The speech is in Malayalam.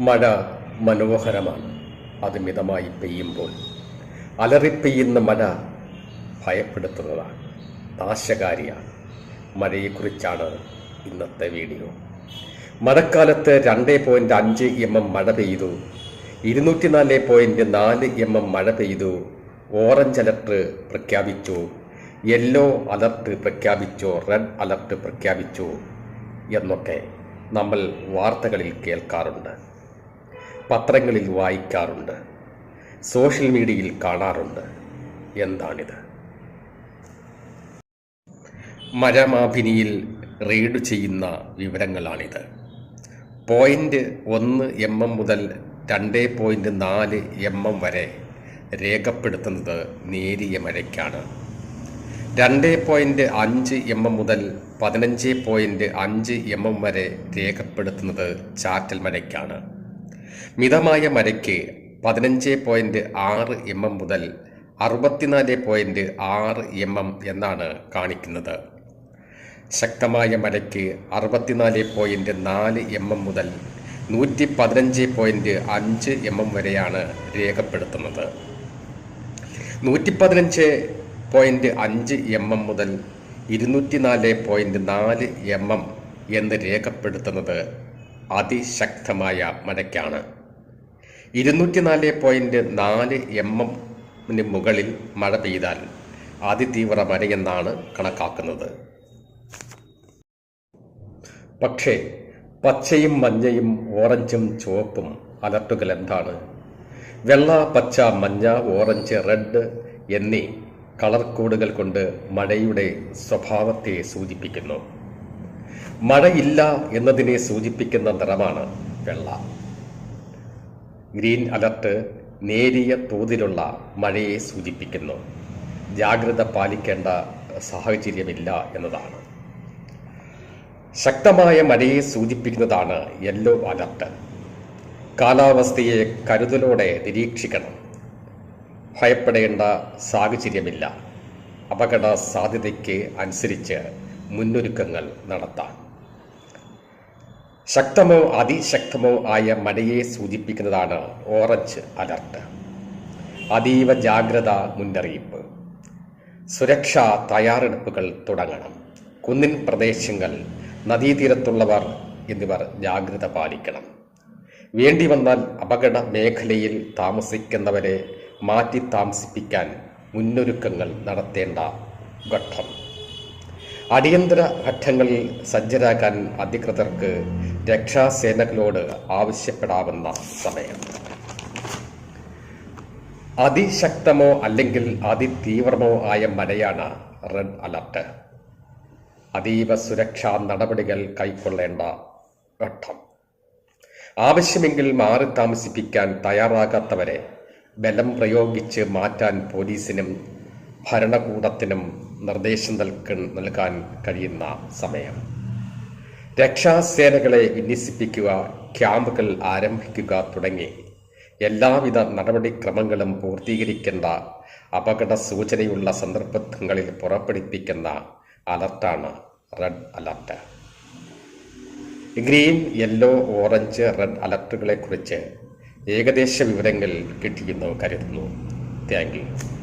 മഴ മനോഹരമാണ്. അത് മിതമായി പെയ്യുമ്പോൾ അലറിപ്പെയ്യുന്ന മഴ ഭയപ്പെടുത്തുന്നതാണ്. നാശകാരിയാണ്. മഴയെക്കുറിച്ചാണ് ഇന്നത്തെ വീഡിയോ. മഴക്കാലത്ത് രണ്ട് പോയിന്റ് അഞ്ച് എം എം മഴ പെയ്തു. ഇരുന്നൂറ്റി നാല് പോയിന്റ് നാല് എം എം മഴ പെയ്തു. ഓറഞ്ച് അലർട്ട് പ്രഖ്യാപിച്ചു. യെല്ലോ അലർട്ട് പ്രഖ്യാപിച്ചു. റെഡ് അലർട്ട് പ്രഖ്യാപിച്ചു. എന്നൊക്കെ നമ്മൾ വാർത്തകളിൽ കേൾക്കാറുണ്ട്. പത്രങ്ങളിൽ വായിക്കാറുണ്ട്. സോഷ്യൽ മീഡിയയിൽ കാണാറുണ്ട്. എന്താണിത്? മരമാഭിനിയിൽ റെയ്ഡ് ചെയ്യുന്ന വിവരങ്ങളാണിത്. പോയിന്റ് ഒന്ന് എം എം മുതൽ രണ്ട് പോയിന്റ് നാല് എം എം വരെ രേഖപ്പെടുത്തുന്നത് നേരിയ മഴയ്ക്കാണ്. രണ്ട് പോയിന്റ് അഞ്ച് എം എം മുതൽ പതിനഞ്ച് പോയിന്റ് അഞ്ച് എം എം വരെ രേഖപ്പെടുത്തുന്നത് ചാറ്റൽ മഴയ്ക്കാണ്. മിതമായ മരയ്ക്ക് പതിനഞ്ച് പോയിന്റ് ആറ് എം എം മുതൽ അറുപത്തിനാല് പോയിന്റ് ആറ് എം എം എന്നാണ് കാണിക്കുന്നത്. ശക്തമായ മരയ്ക്ക് അറുപത്തിനാല് പോയിന്റ് നാല് എം എം മുതൽ നൂറ്റി പതിനഞ്ച് പോയിന്റ് അഞ്ച് എം എം വരെയാണ് രേഖപ്പെടുത്തുന്നത്. നൂറ്റി പതിനഞ്ച് പോയിന്റ് അഞ്ച് എം എം മുതൽ ഇരുന്നൂറ്റി നാല് പോയിന്റ് നാല് എം എം എന്ന് രേഖപ്പെടുത്തുന്നത് അതിശക്തമായ മഴയ്ക്കാണ്. ഇരുന്നൂറ്റി നാല് പോയിന്റ് നാല് എം എമ്മിന് മുകളിൽ മഴ പെയ്താൽ അതിതീവ്ര മഴയെന്നാണ് കണക്കാക്കുന്നത്. പക്ഷേ പച്ചയും മഞ്ഞയും ഓറഞ്ചും ചുവപ്പും അലർട്ടുകൾ എന്താണ്? വെള്ള പച്ച മഞ്ഞ ഓറഞ്ച് റെഡ് എന്നീ കളർ കോഡുകൾ കൊണ്ട് മഴയുടെ സ്വഭാവത്തെ സൂചിപ്പിക്കുന്നു. മഴയില്ല എന്നതിനെ സൂചിപ്പിക്കുന്ന നിറമാണ് വെള്ള. ഗ്രീൻ അലർട്ട് നേരിയ തോതിലുള്ള മഴയെ സൂചിപ്പിക്കുന്നു. ജാഗ്രത പാലിക്കേണ്ട സാഹചര്യമില്ല എന്നതാണ്. ശക്തമായ മഴയെ സൂചിപ്പിക്കുന്നതാണ് യെല്ലോ അലർട്ട്. കാലാവസ്ഥയെ കരുതലോടെ നിരീക്ഷിക്കണം. ഭയപ്പെടേണ്ട സാഹചര്യമില്ല. അപകട സാധ്യതയ്ക്ക് അനുസരിച്ച് മുന്നൊരുക്കങ്ങൾ നടത്താം ശക്തമോ അതിശക്തമോ ആയ മഴയെ സൂചിപ്പിക്കുന്നതാണ് ഓറഞ്ച് അലർട്ട്. അതീവ ജാഗ്രത മുന്നറിയിപ്പ്. സുരക്ഷാ തയ്യാറെടുപ്പുകൾ തുടങ്ങണം. കുന്നിൻ പ്രദേശങ്ങൾ നദീതീരത്തുള്ളവർ എന്നിവർ ജാഗ്രത പാലിക്കണം. വേണ്ടി വന്നാൽ അപകട മേഖലയിൽ താമസിക്കുന്നവരെ മാറ്റി താമസിപ്പിക്കാൻ മുന്നൊരുക്കങ്ങൾ നടത്തേണ്ട ഘട്ടം. അടിയന്തര ഘട്ടങ്ങളിൽ സജ്ജരാക്കാൻ അധികൃതർക്ക് രക്ഷാസേനകളോട് ആവശ്യപ്പെടാവുന്ന സമയം. അതിശക്തമോ അല്ലെങ്കിൽ അതിതീവ്രമോ ആയ മഴയാണ് റെഡ് അലർട്ട്. അതീവ സുരക്ഷാ നടപടികൾ കൈക്കൊള്ളേണ്ട ഘട്ടം. ആവശ്യമെങ്കിൽ മാറി താമസിപ്പിക്കാൻ തയ്യാറാകാത്തവരെ ബലം പ്രയോഗിച്ച് മാറ്റാൻ പോലീസിനും ഭരണകൂടത്തിനും നിർദ്ദേശം നൽക നൽകാൻ കഴിയുന്ന സമയം. രക്ഷാസേനകളെ വിന്യസിപ്പിക്കുക ക്യാമ്പുകൾ ആരംഭിക്കുക തുടങ്ങി എല്ലാവിധ നടപടിക്രമങ്ങളും പൂർത്തീകരിക്കേണ്ട അപകട സൂചനയുള്ള സന്ദർഭങ്ങളിൽ പുറപ്പെടുപ്പിക്കുന്ന അലർട്ടാണ് red alert. Green yellow orange red അലർട്ടുകളെക്കുറിച്ച് ഏകദേശ വിവരങ്ങൾ കിട്ടിയെന്ന് കരുതുന്നു. Thank you.